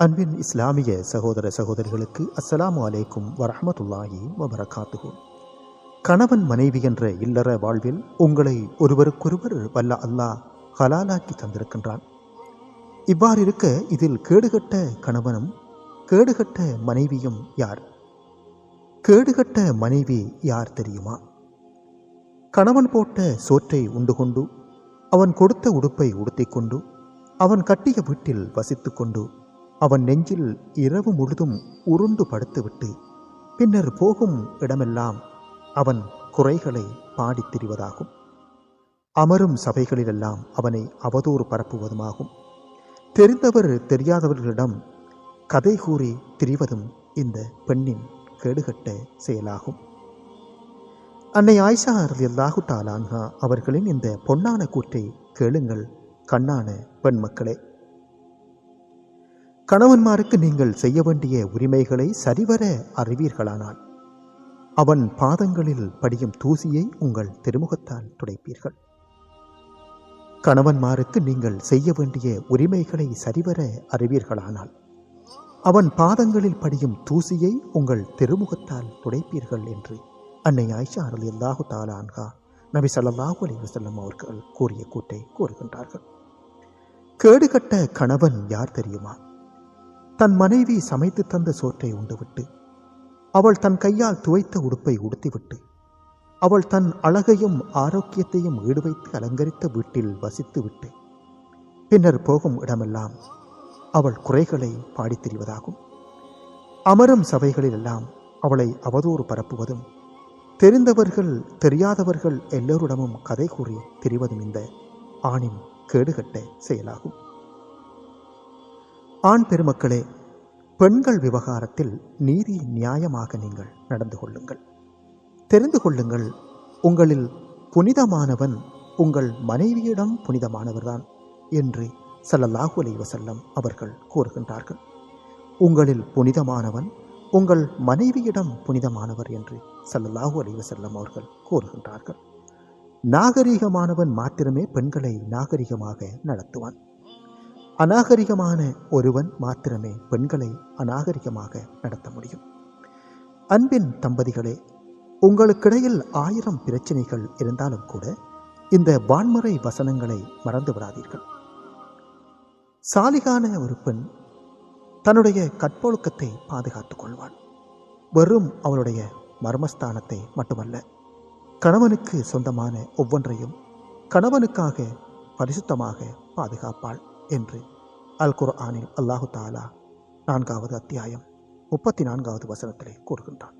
அன்பின் இஸ்லாமிய சகோதர சகோதரிகளுக்கு அஸ்ஸலாமு அலைக்கும் வரஹ்மத்துல்லாஹி வபரகாத்துஹு. கணவன் மனைவி என்ற இல்லற வாழ்வில் உங்களை ஒருவருக்கொருவர் வல்ல அல்லாஹ் ஹலாலாக்கி தந்திருக்கின்றான். இவ்வாறு இருக்க இதில் கேடுகட்ட கணவனும் கேடுகட்ட மனைவியும் யார்? கேடுகட்ட மனைவி யார் தெரியுமா? கணவன் போட்ட சோற்றை உண்டு கொண்டு அவன் கொடுத்த உடுப்பை உடுத்திக்கொண்டு அவன் கட்டிய வீட்டில் வசித்து கொண்டு அவன் நெஞ்சில் இரவு முழுதும் உருண்டு படுத்துவிட்டு பின்னர் போகும் இடமெல்லாம் அவன் குறைகளை பாடித் திரிவதாகும். அமரும் சபைகளிலெல்லாம் அவனை அவதூறு பரப்புவதுமாகும். தெரிந்தவர் தெரியாதவர்களிடம் கதை கூறி திரிவதும் இந்த பெண்ணின் கேடுகட்ட செயலாகும். அன்னை ஆயிஷா ரலியல்லாஹு தாலான்ஹா அவர்களின் இந்த பொன்னான கூற்றை கேளுங்கள் கண்ணான பெண் மக்களே கணவன்மாருக்கு நீங்கள் செய்ய வேண்டிய உரிமைகளை சரிவர அறிவீர்களானால் அவன் பாதங்களில் படியும் தூசியை உங்கள் திருமுகத்தால் துடைப்பீர்கள். கணவன்மாருக்கு நீங்கள் செய்ய வேண்டிய உரிமைகளை சரிவர அறிவீர்களானால் அவன் பாதங்களில் படியும் தூசியை உங்கள் திருமுகத்தால் துடைப்பீர்கள் என்று அன்னை ஆயிஷா அருள் அல்லாஹு தாலான்கா நபி சல்லாஹூ அலி வசல்லம் அவர்கள் கூறிய கூட்டை கூறுகின்றார்கள். கேடுகட்ட கணவன் யார் தெரியுமா? தன் மனைவி சமைத்து தந்த சோற்றை உண்டுவிட்டு அவள் தன் கையால் துவைத்த உடுப்பை உடுத்திவிட்டு அவள் தன் அழகையும் ஆரோக்கியத்தையும் ஈடுவைத்து அலங்கரித்த வீட்டில் வசித்துவிட்டு பின்னர் போகும் இடமெல்லாம் அவள் குறைகளை பாடித் திரிவதாகும். அமரும் சபைகளிலெல்லாம் அவளை அவதூறு பரப்புவதும் தெரிந்தவர்கள் தெரியாதவர்கள் எல்லோரிடமும் கதை கூறி திரிவதும் இந்த ஆணின் கேடுகட்ட செயலாகும். ஆண் பெருமக்களே பெண்கள் விவகாரத்தில் நீதி நியாயமாக நீங்கள் நடந்து கொள்ளுங்கள். தெரிந்து கொள்ளுங்கள் உங்களில் புனிதமானவன் உங்கள் மனைவியிடம் புனிதமானவர்தான் என்று சல்லல்லாஹு அலைஹி வஸல்லம் அவர்கள் கூறுகின்றார்கள். உங்களில் புனிதமானவன் உங்கள் மனைவியிடம் புனிதமானவர் என்று சல்லல்லாஹு அலைஹி வஸல்லம் அவர்கள் கூறுகின்றார்கள். நாகரிகமானவன் மாத்திரமே பெண்களை நாகரிகமாக நடத்துவான். அநாகரிகமான ஒருவன் மாத்திரமே பெண்களை அநாகரிகமாக நடத்த முடியும். அன்பின் தம்பதிகளே உங்களுக்கிடையில் ஆயிரம் பிரச்சனைகள் இருந்தாலும் கூட இந்த வான்முறை வசனங்களை மறந்து விடாதீர்கள். சாலிகான ஒரு பெண் தன்னுடைய கற்பொழுக்கத்தை பாதுகாத்துக் கொள்வாள். வெறும் அவளுடைய மர்மஸ்தானத்தை மட்டுமல்ல கணவனுக்கு சொந்தமான ஒவ்வொன்றையும் கணவனுக்காக பரிசுத்தமாக பாதுகாப்பாள். என்று அல் குர்ஆனில் அல்லாஹு தாலா நான்காவது அத்தியாயம் முப்பத்தி நான்காவது வசனத்திலே கூறுகின்றான்.